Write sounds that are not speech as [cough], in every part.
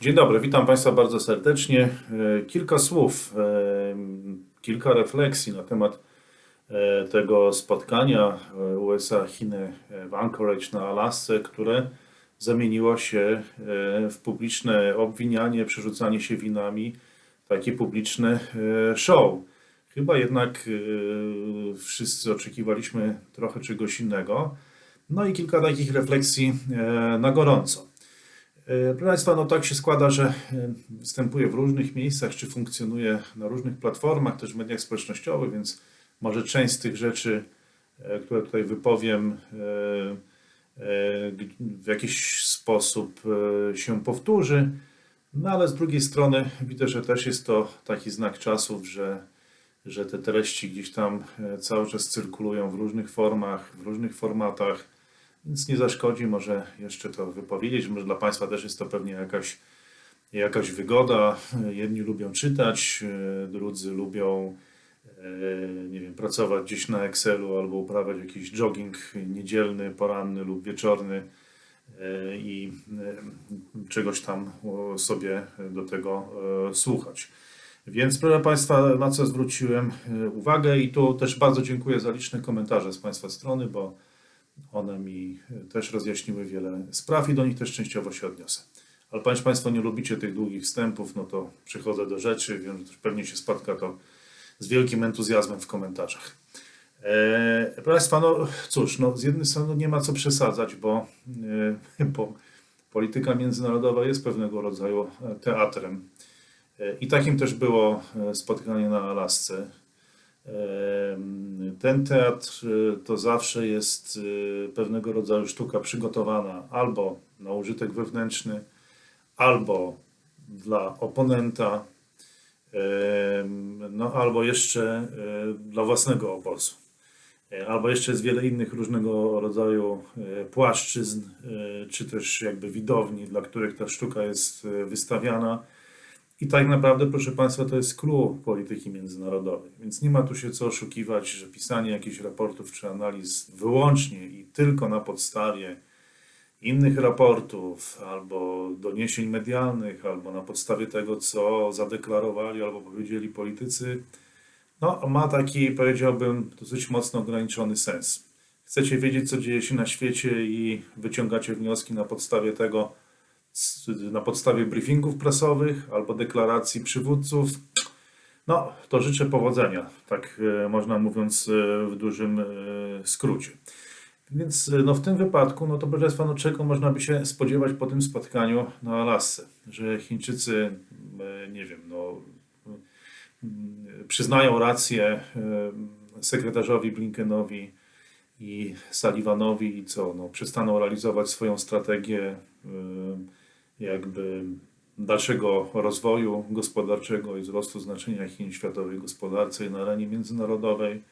Dzień dobry, witam Państwa bardzo serdecznie. E, Kilka słów, e, kilka refleksji na temat e, tego spotkania USA-Chiny w Anchorage na Alasce, które zamieniło się w publiczne obwinianie, przerzucanie się winami, takie publiczne show. Chyba jednak wszyscy oczekiwaliśmy trochę czegoś innego. No i kilka takich refleksji na gorąco. E, Proszę Państwa, no tak się składa, że e, występuję w różnych miejscach, czy funkcjonuję na różnych platformach, też w mediach społecznościowych, więc może część z tych rzeczy, e, które tutaj wypowiem, w jakiś sposób się powtórzy. No ale z drugiej strony widzę, że też jest to taki znak czasów, że, że te treści gdzieś tam cały czas cyrkulują w różnych formach, w różnych formatach. Więc nie zaszkodzi może jeszcze to wypowiedzieć. Może dla Państwa też jest to pewnie jakaś, jakaś wygoda. Jedni lubią czytać, e, drudzy lubią e, nie wiem, pracować gdzieś na Excelu albo uprawiać jakiś jogging niedzielny, poranny lub wieczorny e, i czegoś tam sobie do tego słuchać. Więc proszę Państwa, na co zwróciłem uwagę i tu też bardzo dziękuję za liczne komentarze z Państwa strony, bo one mi też rozjaśniły wiele spraw i do nich też częściowo się odniosę. Ale ponieważ Państwo nie lubicie tych długich wstępów, no to przechodzę do rzeczy. Wiem, że pewnie się spotka to z wielkim entuzjazmem w komentarzach. E, proszę Państwa, no cóż, no, z jednej strony nie ma co przesadzać, bo, e, bo polityka międzynarodowa jest pewnego rodzaju teatrem. E, I takim też było e, spotkanie na Alasce. Ten teatr e, to zawsze jest e, pewnego rodzaju sztuka przygotowana albo na użytek wewnętrzny, albo dla oponenta, no albo jeszcze e, dla własnego obozu. E, Albo jeszcze jest wiele innych różnego rodzaju e, płaszczyzn, czy też jakby widowni, dla których ta sztuka jest wystawiana. I tak naprawdę, proszę Państwa, to jest clue polityki międzynarodowej. Więc nie ma tu się co oszukiwać, że pisanie jakichś raportów czy analiz wyłącznie i tylko na podstawie innych raportów, albo doniesień medialnych, albo na podstawie tego, co zadeklarowali albo powiedzieli politycy, no, ma taki, powiedziałbym, dosyć mocno ograniczony sens. Chcecie wiedzieć, co dzieje się na świecie i wyciągacie wnioski na podstawie tego, na podstawie briefingów prasowych albo deklaracji przywódców. No, to życzę powodzenia, tak e, można mówiąc e, w dużym e, skrócie. Więc no, w tym wypadku, no to proszę Państwa, no, czego można by się spodziewać po tym spotkaniu na Alasce? Że Chińczycy, nie wiem, no, przyznają rację sekretarzowi Blinkenowi i Sullivanowi i co, no, przestaną realizować swoją strategię jakby dalszego rozwoju gospodarczego i wzrostu znaczenia Chin w światowej gospodarce i na arenie międzynarodowej,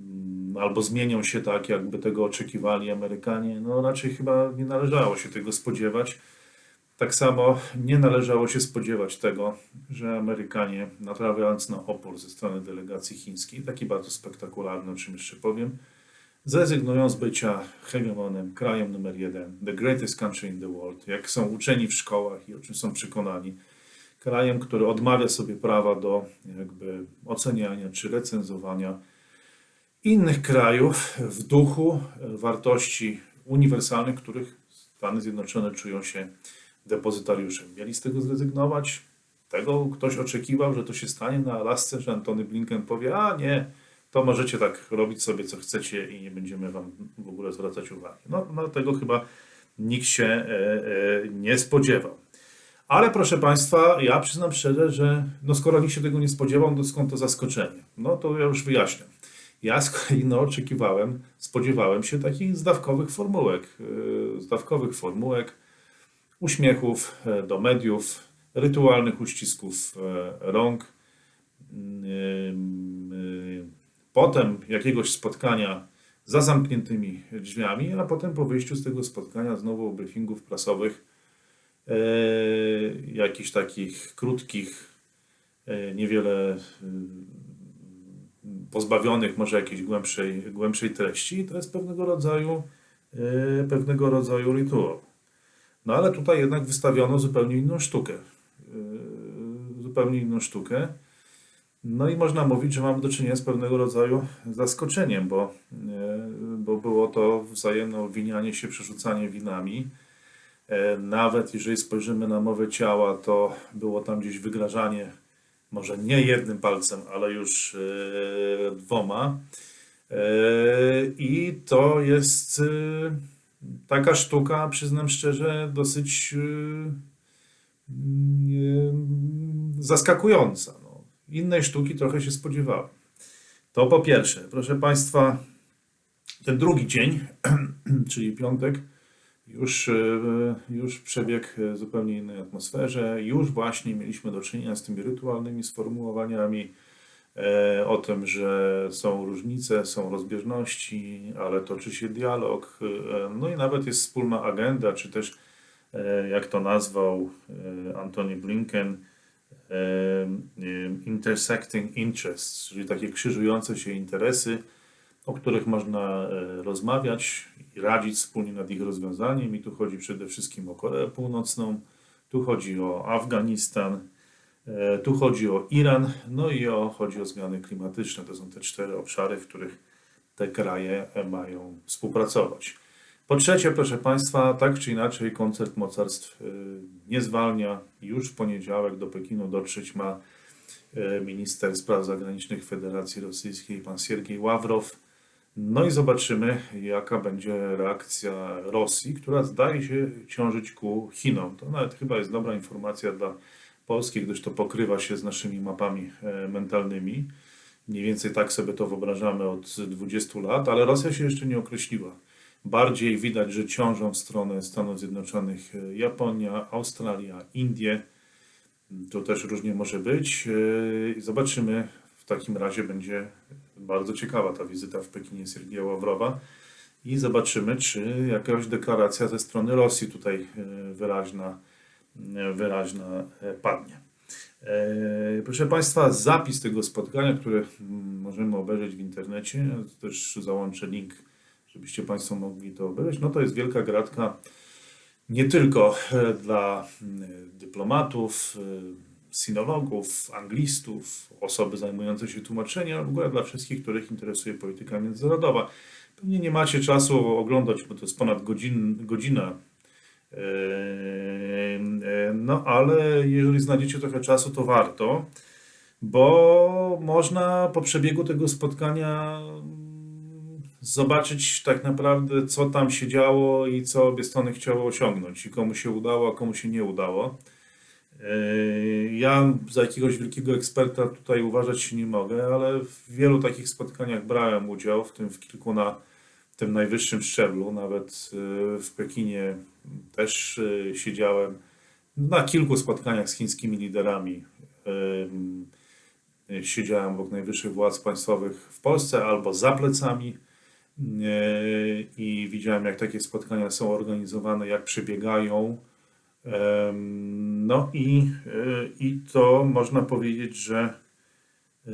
Mm, albo zmienią się tak, jakby tego oczekiwali Amerykanie. No raczej chyba nie należało się tego spodziewać. Tak samo nie należało się spodziewać tego, że Amerykanie, naprawiając na opór ze strony delegacji chińskiej, taki bardzo spektakularny, o czym jeszcze powiem, zrezygnują z bycia hegemonem, krajem numer jeden, the greatest country in the world, jak są uczeni w szkołach i o czym są przekonani, krajem, który odmawia sobie prawa do jakby oceniania czy recenzowania innych krajów w duchu wartości uniwersalnych, których Stany Zjednoczone czują się depozytariuszem. Mieli z tego zrezygnować? Tego ktoś oczekiwał, że to się stanie na Alasce, że Antony Blinken powie, a nie, to możecie tak robić sobie co chcecie i nie będziemy wam w ogóle zwracać uwagi. No, no tego chyba nikt się e, e, nie spodziewał. Ale proszę Państwa, ja przyznam szczerze, że no skoro nikt się tego nie spodziewał, to skąd to zaskoczenie? No to ja już wyjaśniam. Ja z kolei no, oczekiwałem, spodziewałem się takich zdawkowych formułek, yy, zdawkowych formułek, uśmiechów e, do mediów, rytualnych uścisków e, rąk, y, potem jakiegoś spotkania za zamkniętymi drzwiami, a potem po wyjściu z tego spotkania znowu briefingów prasowych, e, jakichś takich krótkich, e, niewiele y, pozbawionych może jakiejś głębszej, głębszej treści. To jest pewnego rodzaju, e, pewnego rodzaju rytuał. No ale tutaj jednak wystawiono zupełnie inną sztukę. Yy, Zupełnie inną sztukę. No i można mówić, że mamy do czynienia z pewnego rodzaju zaskoczeniem, bo, e, bo było to wzajemne obwinianie się, przerzucanie winami. E, Nawet jeżeli spojrzymy na mowę ciała, to było tam gdzieś wygrażanie, może nie jednym palcem, ale już e, dwoma. I to jest taka sztuka, przyznam szczerze, dosyć zaskakująca. Innej sztuki trochę się spodziewałem. To po pierwsze, proszę Państwa, ten drugi dzień, [clears throat] czyli piątek, już, e, już przebiegł w zupełnie innej atmosferze. Już właśnie mieliśmy do czynienia z tymi rytualnymi sformułowaniami e, o tym, że są różnice, są rozbieżności, ale toczy się dialog. e, No i nawet jest wspólna agenda, czy też jak to nazwał Antony Blinken, intersecting interests, czyli takie krzyżujące się interesy, o których można e, rozmawiać i radzić wspólnie nad ich rozwiązaniem. I tu chodzi przede wszystkim o Koreę Północną, tu chodzi o Afganistan, e, tu chodzi o Iran, no i o, chodzi o zmiany klimatyczne. To są te cztery obszary, w których te kraje e, mają współpracować. Po trzecie, proszę Państwa, tak czy inaczej, koncert mocarstw e, nie zwalnia. Już w poniedziałek do Pekinu dotrzeć ma e, minister spraw zagranicznych Federacji Rosyjskiej, pan Siergiej Ławrow. No i zobaczymy, jaka będzie reakcja Rosji, która zdaje się ciążyć ku Chinom. To nawet chyba jest dobra informacja dla Polski, gdyż to pokrywa się z naszymi mapami e, mentalnymi. Mniej więcej tak sobie to wyobrażamy od 20 lat, ale Rosja się jeszcze nie określiła. Bardziej widać, że ciążą w stronę Stanów Zjednoczonych e, Japonia, Australia, Indie. To też różnie może być. E, Zobaczymy. W takim razie będzie bardzo ciekawa ta wizyta w Pekinie Siergieja Ławrowa. I zobaczymy, czy jakaś deklaracja ze strony Rosji tutaj e, wyraźna, wyraźna padnie. Proszę Państwa, zapis tego spotkania, które mm, możemy obejrzeć w internecie, też załączę link, żebyście Państwo mogli to obejrzeć. No to jest wielka gratka nie tylko e, dla dyplomatów, e, sinologów, anglistów, osoby zajmujące się tłumaczeniem, ale w ogóle dla wszystkich, których interesuje polityka międzynarodowa. Pewnie nie macie czasu oglądać, bo to jest ponad godzin, godzina. E, No ale jeżeli znajdziecie trochę czasu, to warto, bo można po przebiegu tego spotkania zobaczyć tak naprawdę, co tam się działo i co obie strony chciały osiągnąć i komu się udało, a komu się nie udało. Yy, Ja za jakiegoś wielkiego eksperta tutaj uważać się nie mogę, ale w wielu takich spotkaniach brałem udział, w tym w kilku na tym najwyższym szczeblu, nawet yy, w Pekinie też yy, siedziałem na kilku spotkaniach z chińskimi liderami. Siedziałem obok najwyższych władz państwowych w Polsce albo za plecami i widziałem, jak takie spotkania są organizowane, jak przebiegają. No i, y, i to można powiedzieć, że, y,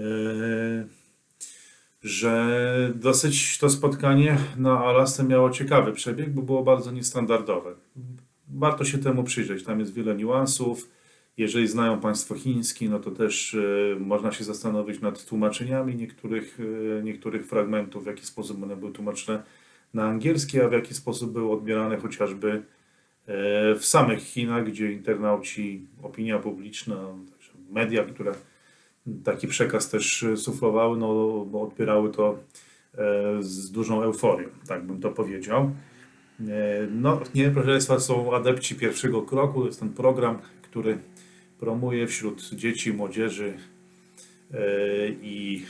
że dosyć to spotkanie na Alasce miało ciekawy przebieg, bo było bardzo niestandardowe. Warto się temu przyjrzeć, tam jest wiele niuansów. Jeżeli znają Państwo chiński, no to też y, można się zastanowić nad tłumaczeniami niektórych, y, niektórych fragmentów, w jaki sposób one były tłumaczone na angielski, a w jaki sposób były odbierane chociażby e, w samych Chinach, gdzie internauci, opinia publiczna, media, które taki przekaz też suflowały, no, bo odbierały to e, z dużą euforią, tak bym to powiedział. E, No, nie, proszę Państwa, są adepci pierwszego kroku. Jest ten program, który promuje wśród dzieci, młodzieży e, i,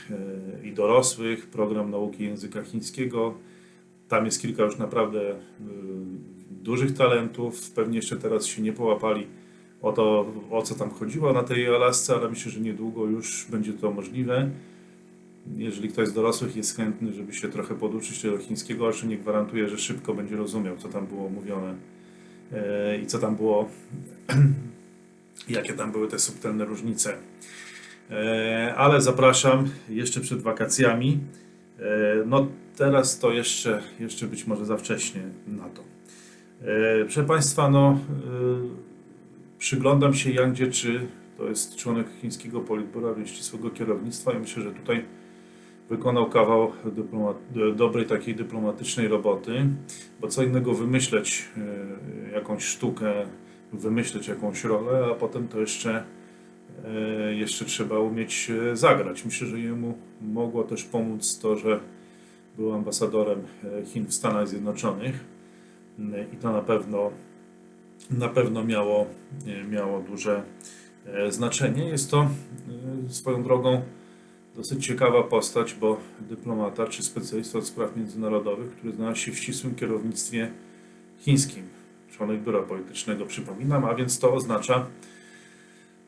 e, i dorosłych program nauki języka chińskiego. Tam jest kilka już naprawdę y, dużych talentów. Pewnie jeszcze teraz się nie połapali o to, o co tam chodziło na tej Alasce, ale myślę, że niedługo już będzie to możliwe. Jeżeli ktoś z dorosłych jest chętny, żeby się trochę poduczyć tego chińskiego, jeszcze nie gwarantuję, że szybko będzie rozumiał, co tam było mówione e, i co tam było, [clears throat] jakie tam były te subtelne różnice. E, Ale zapraszam jeszcze przed wakacjami. E, No teraz to jeszcze, jeszcze być może za wcześnie na to. E, Proszę Państwa, no, przyglądam się Yang Jiechi, to jest członek chińskiego politbiura, więc ścisłego kierownictwa i myślę, że tutaj wykonał kawał dobrej takiej dyplomatycznej roboty, bo co innego wymyśleć jakąś sztukę, wymyśleć jakąś rolę, a potem to jeszcze, e, jeszcze trzeba umieć e, zagrać. Myślę, że jemu mogło też pomóc to, że był ambasadorem e, Chin w Stanach Zjednoczonych i to na pewno na pewno miało, miało duże znaczenie. Jest to swoją drogą dosyć ciekawa postać, bo dyplomata czy specjalista od spraw międzynarodowych, który znalazł się w ścisłym kierownictwie chińskim, członek biura politycznego, przypominam, a więc to oznacza,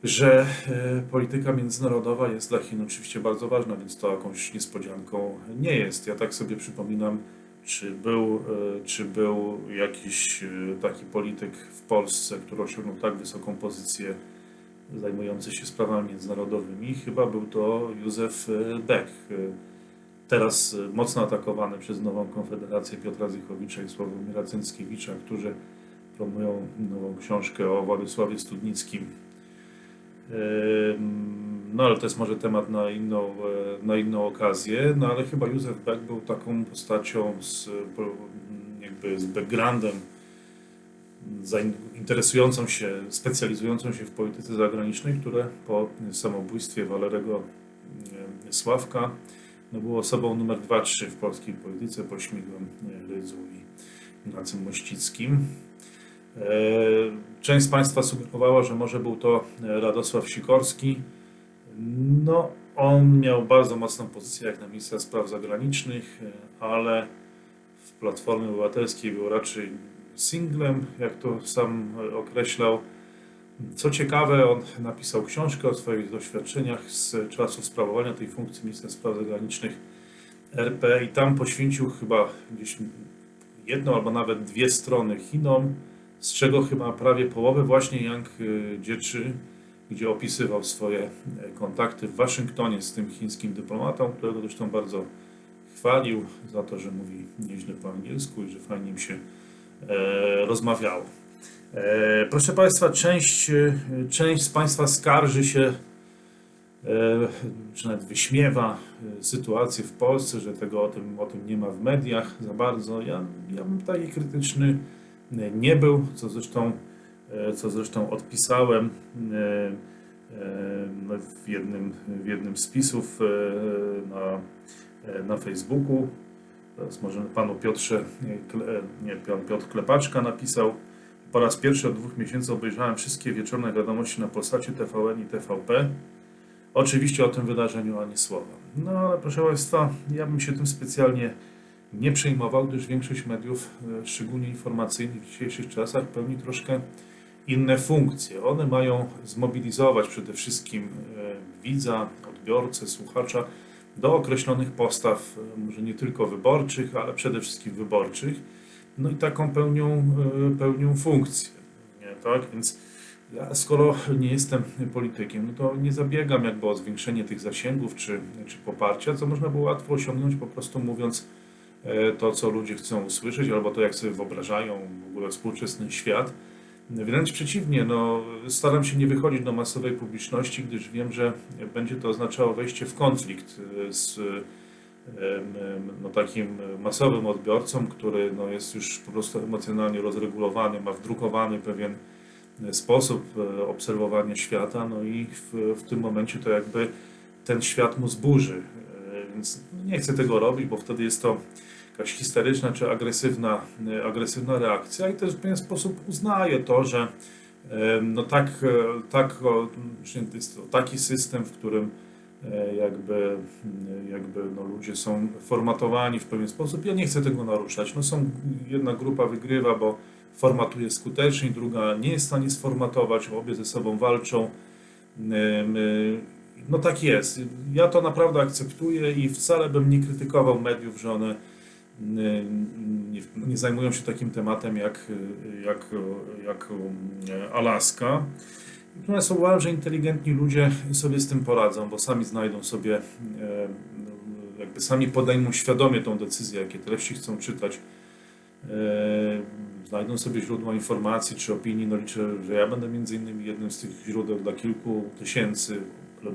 że e, polityka międzynarodowa jest dla Chin oczywiście bardzo ważna, więc to jakąś niespodzianką nie jest. Ja tak sobie przypominam, czy był, e, czy był jakiś e, taki polityk w Polsce, który osiągnął tak wysoką pozycję zajmujący się sprawami międzynarodowymi. Chyba był to Józef Beck. Teraz mocno atakowany przez nową Konfederację Piotra Zychowicza i Sławomira Cęckiewicza, którzy promują nową książkę o Władysławie Studnickim. No ale to jest może temat na inną, e, na inną okazję, no ale chyba Józef Beck był taką postacią z, jakby z backgroundem interesującą się, specjalizującą się w polityce zagranicznej, które po samobójstwie Walerego e, Sławka no było osobą numer 2-3 w polskiej polityce po Śmigłem e, Rydzu i Ignacym Mościckim. E, Część z Państwa sugerowała, że może był to e, Radosław Sikorski. No, on miał bardzo mocną pozycję jak na ministra spraw zagranicznych, e, ale w Platformie Obywatelskiej był raczej singlem, jak to sam określał. Co ciekawe, on napisał książkę o swoich doświadczeniach z czasów sprawowania tej funkcji ministra spraw zagranicznych RP i tam poświęcił chyba gdzieś jedną albo nawet dwie strony Chinom, z czego chyba prawie połowę właśnie Yang y, Jiechi, gdzie opisywał swoje e, kontakty w Waszyngtonie z tym chińskim dyplomatą, którego zresztą bardzo chwalił za to, że mówi nieźle po angielsku i że fajnie im się e, rozmawiało. E, proszę Państwa, część, e, część z Państwa skarży się, e, czy nawet wyśmiewa e, sytuację w Polsce, że tego o tym, o tym nie ma w mediach za bardzo. Ja, ja bym taki krytyczny nie był, co zresztą, e, co zresztą odpisałem e, e, w jednym, w jednym z pisów na, na Facebooku. Teraz może panu Piotrze, nie, pan Piotr Klepaczka napisał, po raz pierwszy od dwóch miesięcy obejrzałem wszystkie wieczorne wiadomości na Polsacie TVN i TVP. Oczywiście o tym wydarzeniu ani słowa. No ale proszę Państwa, ja bym się tym specjalnie nie przejmował, gdyż większość mediów, e, szczególnie informacyjnych w dzisiejszych czasach, pełni troszkę inne funkcje. One mają zmobilizować przede wszystkim e, widza, odbiorcę, słuchacza do określonych postaw, e, może nie tylko wyborczych, ale przede wszystkim wyborczych. No i taką pełnią, pełnią funkcję. Nie, tak? Więc ja, skoro nie jestem politykiem, no to nie zabiegam jakby o zwiększenie tych zasięgów czy, czy poparcia, co można było łatwo osiągnąć po prostu mówiąc to, co ludzie chcą usłyszeć, albo to, jak sobie wyobrażają w ogóle współczesny świat. Wręcz przeciwnie, no, staram się nie wychodzić do masowej publiczności, gdyż wiem, że będzie to oznaczało wejście w konflikt e, z no, takim masowym odbiorcą, który no, jest już po prostu emocjonalnie rozregulowany, ma wdrukowany pewien sposób e, obserwowania świata, no i w, w tym momencie to jakby ten świat mu zburzy. E, Więc nie chcę tego robić, bo wtedy jest to jakaś histeryczna czy agresywna, e, agresywna reakcja i też w pewien sposób uznaję to, że e, no tak, e, tak, taki system, w którym jakby, m, jakby no ludzie są formatowani w pewien sposób. Ja nie chcę tego naruszać. No są, jedna grupa wygrywa, bo formatuje skutecznie, druga nie jest w stanie sformatować, obie ze sobą walczą. No tak jest. Ja to naprawdę akceptuję i wcale bym nie krytykował mediów, że one nie, nie zajmują się takim tematem jak, jak, jak y, Alaska. Natomiast uważam, że inteligentni ludzie sobie z tym poradzą, bo sami znajdą sobie, e, jakby sami podejmą świadomie tą decyzję, jakie treści chcą czytać znajdą sobie źródła informacji czy opinii. No liczę, że ja będę między innymi jednym z tych źródeł dla kilku tysięcy,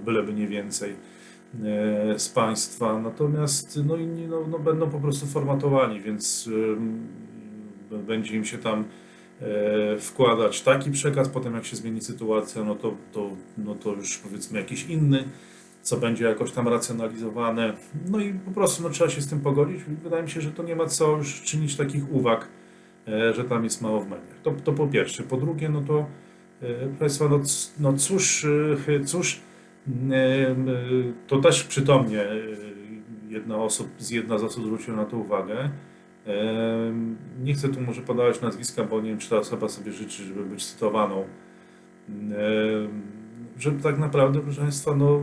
byleby nie więcej e, z Państwa. Natomiast no inni no, no będą po prostu formatowani, więc e, będzie im się tam e, wkładać taki przekaz, potem jak się zmieni sytuacja, no to, to, no to już powiedzmy jakiś inny, co będzie jakoś tam racjonalizowane. No i po prostu no, trzeba się z tym pogodzić. Wydaje mi się, że to nie ma co już czynić takich uwag, e, że tam jest mało w mediach. To, to po pierwsze. Po drugie, no to e, proszę Państwa, no, no cóż, e, cóż, e, e, to też przytomnie e, jedna, osób, jedna z osób zwróciła na to uwagę. E, Nie chcę tu może podawać nazwiska, bo nie wiem, czy ta osoba sobie życzy, żeby być cytowaną. E, Że tak naprawdę, proszę Państwa, no,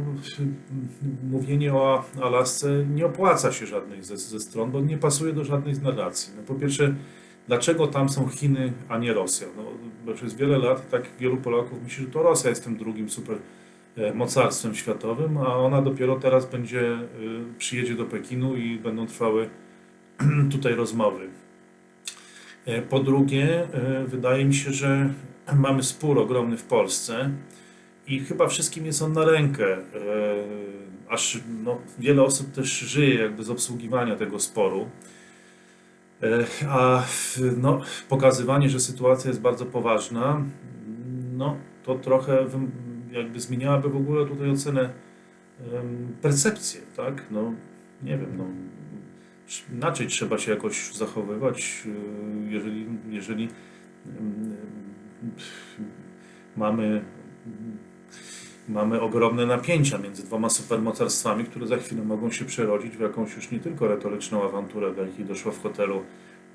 mówienie o Alasce nie opłaca się żadnej ze, ze stron, bo nie pasuje do żadnej z narracji. No, po pierwsze, dlaczego tam są Chiny, a nie Rosja? No, przez wiele lat tak wielu Polaków myśli, że to Rosja jest tym drugim super e, mocarstwem światowym, a ona dopiero teraz będzie, e, przyjedzie do Pekinu i będą trwały [clears throat] tutaj rozmowy. E, Po drugie, e, wydaje mi się, że mamy spór ogromny w Polsce i chyba wszystkim jest on na rękę. e, Aż no, wiele osób też żyje jakby z obsługiwania tego sporu. E, A no, pokazywanie, że sytuacja jest bardzo poważna, no to trochę jakby zmieniałaby w ogóle tutaj ocenę percepcję, tak? No nie wiem, no inaczej trzeba się jakoś zachowywać, y, jeżeli, jeżeli mamy, mamy ogromne napięcia między dwoma supermocarstwami, które za chwilę mogą się przerodzić w jakąś już nie tylko retoryczną awanturę, do jakiej doszło w hotelu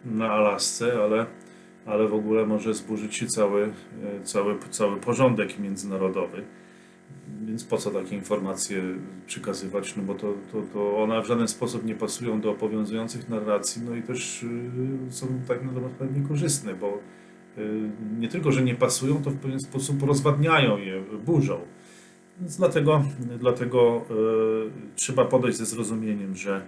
na Alasce, ale, ale w ogóle może zburzyć się cały, y, cały, cały porządek międzynarodowy. Więc po co takie informacje przekazywać? No bo to, to, to one w żaden sposób nie pasują do obowiązujących narracji, no i też y, są tak na dobrą sprawę niekorzystne, bo y, nie tylko, że nie pasują, to w pewien sposób rozwadniają je, burzą. Więc dlatego, dlatego trzeba podejść ze zrozumieniem, że,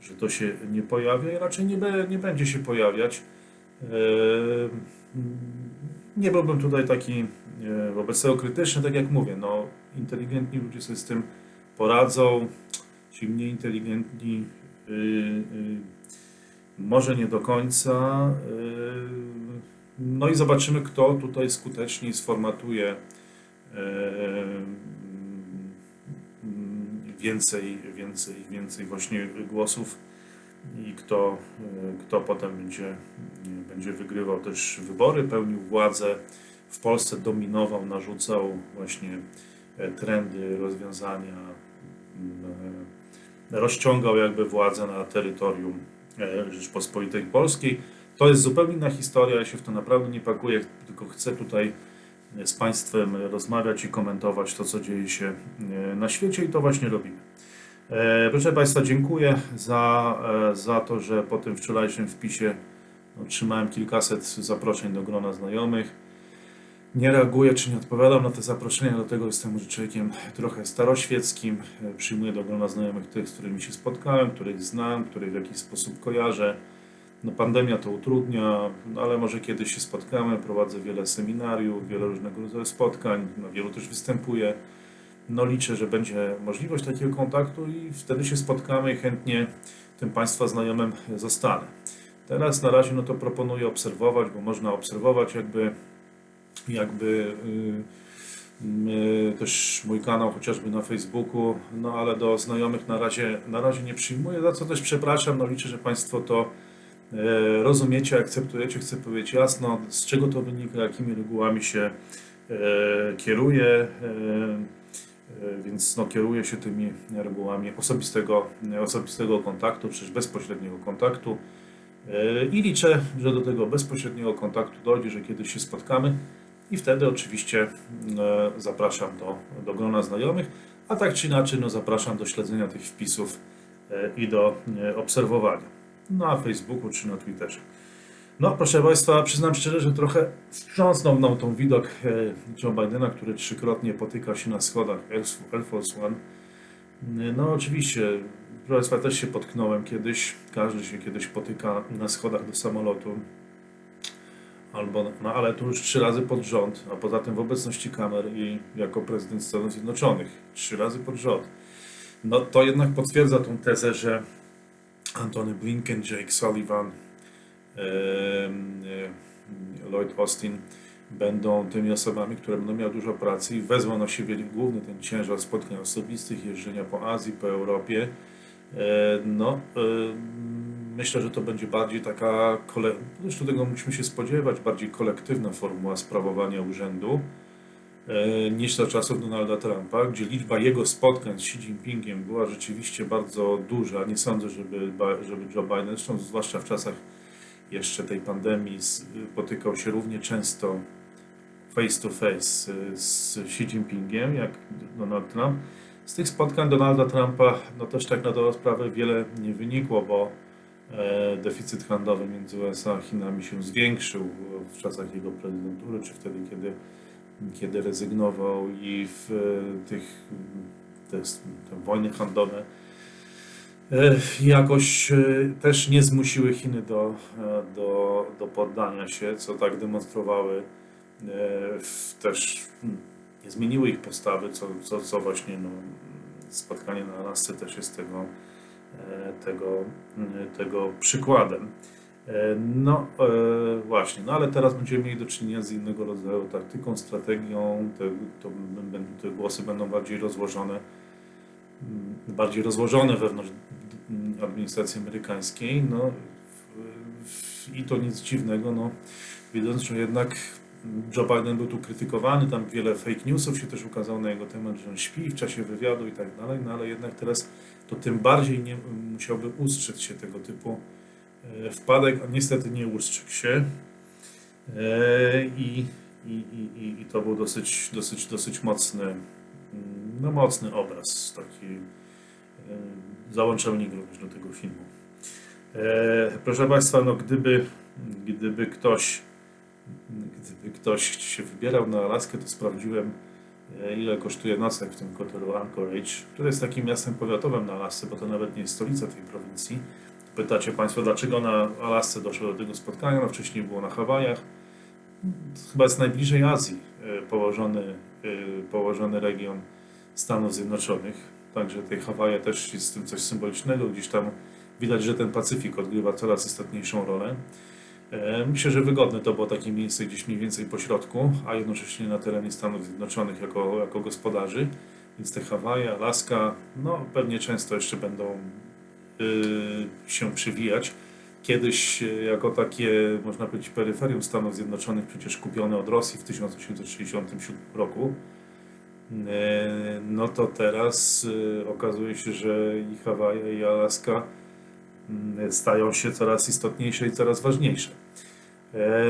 że to się nie pojawia i raczej nie, be, nie będzie się pojawiać. Y, nie byłbym tutaj taki e, wobec tego krytyczny, tak jak mówię, no inteligentni ludzie sobie z tym poradzą, ci mniej inteligentni y, y, może nie do końca. no i zobaczymy, kto tutaj skuteczniej sformatuje więcej, więcej, więcej właśnie głosów i kto, e, kto potem będzie, będzie wygrywał też wybory, pełnił władzę w Polsce, dominował, narzucał właśnie e, trendy, rozwiązania, mm, e, rozciągał jakby władzę na terytorium e, Rzeczpospolitej Polskiej. To jest zupełnie inna historia, ja się w to naprawdę nie pakuję, tylko chcę tutaj z Państwem rozmawiać i komentować to, co dzieje się na świecie i to właśnie robimy. E, Proszę Państwa, dziękuję za, e, za to, że po tym wczorajszym wpisie otrzymałem kilkaset zaproszeń do grona znajomych. Nie reaguję czy nie odpowiadam na te zaproszenia, dlatego jestem może człowiekiem trochę staroświeckim. E, Przyjmuję do grona znajomych tych, z którymi się spotkałem, których znam, których w jakiś sposób kojarzę. No, pandemia to utrudnia, no, ale może kiedyś się spotkamy. Prowadzę wiele seminariów, wiele różnego rodzaju spotkań, na wielu też występuję. No liczę, że będzie możliwość takiego kontaktu i wtedy się spotkamy i chętnie tym Państwa znajomym zostanę. Teraz na razie no to proponuję obserwować, bo można obserwować jakby, jakby yy, yy, też mój kanał chociażby na Facebooku, no ale do znajomych na razie, na razie nie przyjmuję, za co też przepraszam, no liczę, że Państwo to e, rozumiecie, akceptujecie, chcę powiedzieć jasno, z czego to wynika, jakimi regułami się e, kieruje. E, Więc no, kieruję się tymi regułami osobistego, osobistego kontaktu, przecież bezpośredniego kontaktu. E, i liczę, że do tego bezpośredniego kontaktu dojdzie, że kiedyś się spotkamy. I wtedy oczywiście e, zapraszam do, do grona znajomych, a tak czy inaczej no, zapraszam do śledzenia tych wpisów e, i do e, obserwowania na Facebooku czy na Twitterze. No, proszę Państwa, przyznam szczerze, że trochę wstrząsnął mną tą widok e, Joe Bidena, który trzykrotnie potyka się na schodach Air Force One. No oczywiście, proszę Państwa, też się potknąłem kiedyś, każdy się kiedyś potyka na schodach do samolotu, albo, no ale tu już trzy razy pod rząd, a poza tym w obecności kamer i jako prezydent Stanów Zjednoczonych, trzy razy pod rząd. No to jednak potwierdza tą tezę, że Antony Blinken, Jake Sullivan, e, Lloyd Austin będą tymi osobami, które będą miały dużo pracy i wezmą na siebie główny ten ciężar spotkań osobistych, jeżdżenia po Azji, po Europie. E, No, e, myślę, że to będzie bardziej taka, zresztą tego musimy się spodziewać, bardziej kolektywna formuła sprawowania urzędu e, niż za czasów Donalda Trumpa, gdzie liczba jego spotkań z Xi Jinpingiem była rzeczywiście bardzo duża. Nie sądzę, żeby, żeby Joe Biden, zresztą zwłaszcza w czasach jeszcze tej pandemii, z- potykał się równie często face to face y, z Xi Jinpingiem, jak Donald Trump. Z tych spotkań Donalda Trumpa, no też tak na dobrą sprawę wiele nie wynikło, bo e, deficyt handlowy między USA a Chinami się zwiększył w czasach jego prezydentury, czy wtedy, kiedy, kiedy rezygnował i w e, tych te, te wojny handlowe jakoś e, też nie zmusiły Chiny do, e, do, do poddania się, co tak demonstrowały e, też mm, nie zmieniły ich postawy, co, co, co właśnie no, spotkanie na Alasce też jest tego, e, tego, mm, tego przykładem. E, No e, właśnie, no ale teraz będziemy mieli do czynienia z innego rodzaju taktyką, strategią, te, to, te głosy będą bardziej rozłożone, mm, bardziej rozłożone wewnątrz administracji amerykańskiej, no i to nic dziwnego, no widząc, że jednak Joe Biden był tu krytykowany, tam wiele fake newsów się też ukazało na jego temat, że on śpi w czasie wywiadu i tak dalej, no ale jednak teraz to tym bardziej nie, musiałby ustrzec się tego typu e, wpadek, a niestety nie ustrzegł się. E, i, i, i, i, to był dosyć, dosyć, dosyć mocny, mm, no mocny obraz, taki załączalnik również do tego filmu. E, proszę Państwa, no gdyby, gdyby ktoś gdyby ktoś się wybierał na Alaskę, to sprawdziłem, e, ile kosztuje nocleg w tym hotelu Anchorage, który jest takim miastem powiatowym na Alasce, bo to nawet nie jest stolica tej prowincji. Pytacie Państwo, dlaczego na Alasce doszło do tego spotkania? No wcześniej było na Hawajach. Chyba jest najbliżej Azji e, położony, e, położony region Stanów Zjednoczonych. Także tej Hawaje też jest w tym coś symbolicznego. Gdzieś tam widać, że ten Pacyfik odgrywa coraz istotniejszą rolę. E, Myślę, że wygodne to było takie miejsce gdzieś mniej więcej po środku, a jednocześnie na terenie Stanów Zjednoczonych jako, jako gospodarzy. Więc te Hawaje, Alaska, no pewnie często jeszcze będą y, się przywijać. Kiedyś y, jako takie, można powiedzieć, peryferium Stanów Zjednoczonych, przecież kupione od Rosji w 1867 roku, no to teraz y, okazuje się, że i Hawaje, i Alaska mm, stają się coraz istotniejsze i coraz ważniejsze. E,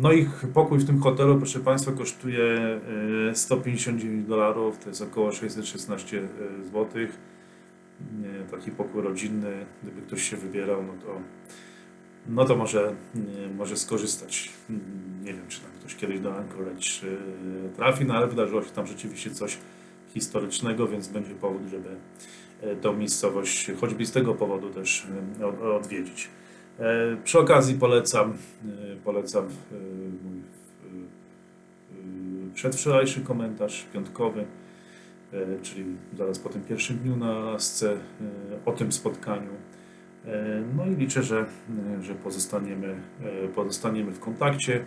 No i pokój w tym hotelu, proszę Państwa, kosztuje e, 159 dolarów, to jest około 616 zł. Taki pokój rodzinny, gdyby ktoś się wybierał, no to, no to może, e, może skorzystać. Mm, Nie wiem, czy tam ktoś kiedyś do Anchorage e, trafi, no ale wydarzyło się tam rzeczywiście coś historycznego, więc będzie powód, żeby e, tą miejscowość choćby z tego powodu też e, od- odwiedzić. Przy okazji polecam, polecam mój przedwczorajszy komentarz piątkowy, czyli zaraz po tym pierwszym dniu na Alasce, e, o tym spotkaniu. E, No i liczę, że, e, że pozostaniemy, e, pozostaniemy w kontakcie.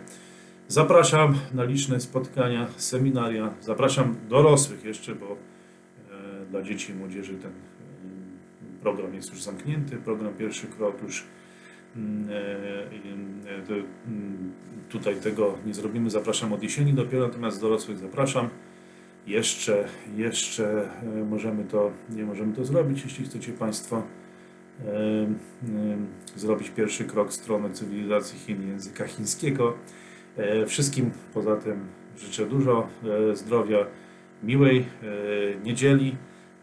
Zapraszam na liczne spotkania, seminaria. Zapraszam dorosłych jeszcze, bo dla dzieci i młodzieży ten program jest już zamknięty. Program Pierwszy Krok już mm, mm, tutaj tego nie zrobimy. Zapraszam od jesieni dopiero, natomiast dorosłych zapraszam. Jeszcze, jeszcze możemy to, nie możemy to zrobić, jeśli chcecie Państwo zrobić pierwszy krok w stronę cywilizacji Chin języka chińskiego. E, Wszystkim poza tym życzę dużo e, zdrowia, miłej e, niedzieli.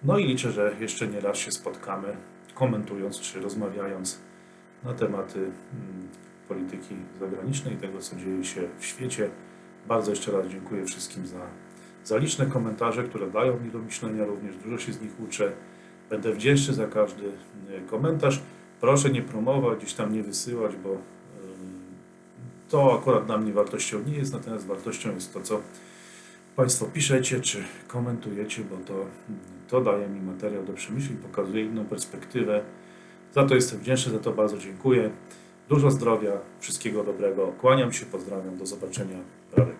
No i liczę, że jeszcze nie raz się spotkamy, komentując czy rozmawiając na tematy mm, polityki zagranicznej, tego co dzieje się w świecie. Bardzo jeszcze raz dziękuję wszystkim za, za liczne komentarze, które dają mi do myślenia, również dużo się z nich uczę. Będę wdzięczny za każdy e, komentarz. Proszę nie promować, gdzieś tam nie wysyłać, bo e, to akurat dla mnie wartością nie jest, natomiast wartością jest to, co Państwo piszecie czy komentujecie, bo to, to daje mi materiał do przemyśleń, pokazuje inną perspektywę. Za to jestem wdzięczny, za to bardzo dziękuję. Dużo zdrowia, wszystkiego dobrego. Kłaniam się, pozdrawiam, do zobaczenia. Radek.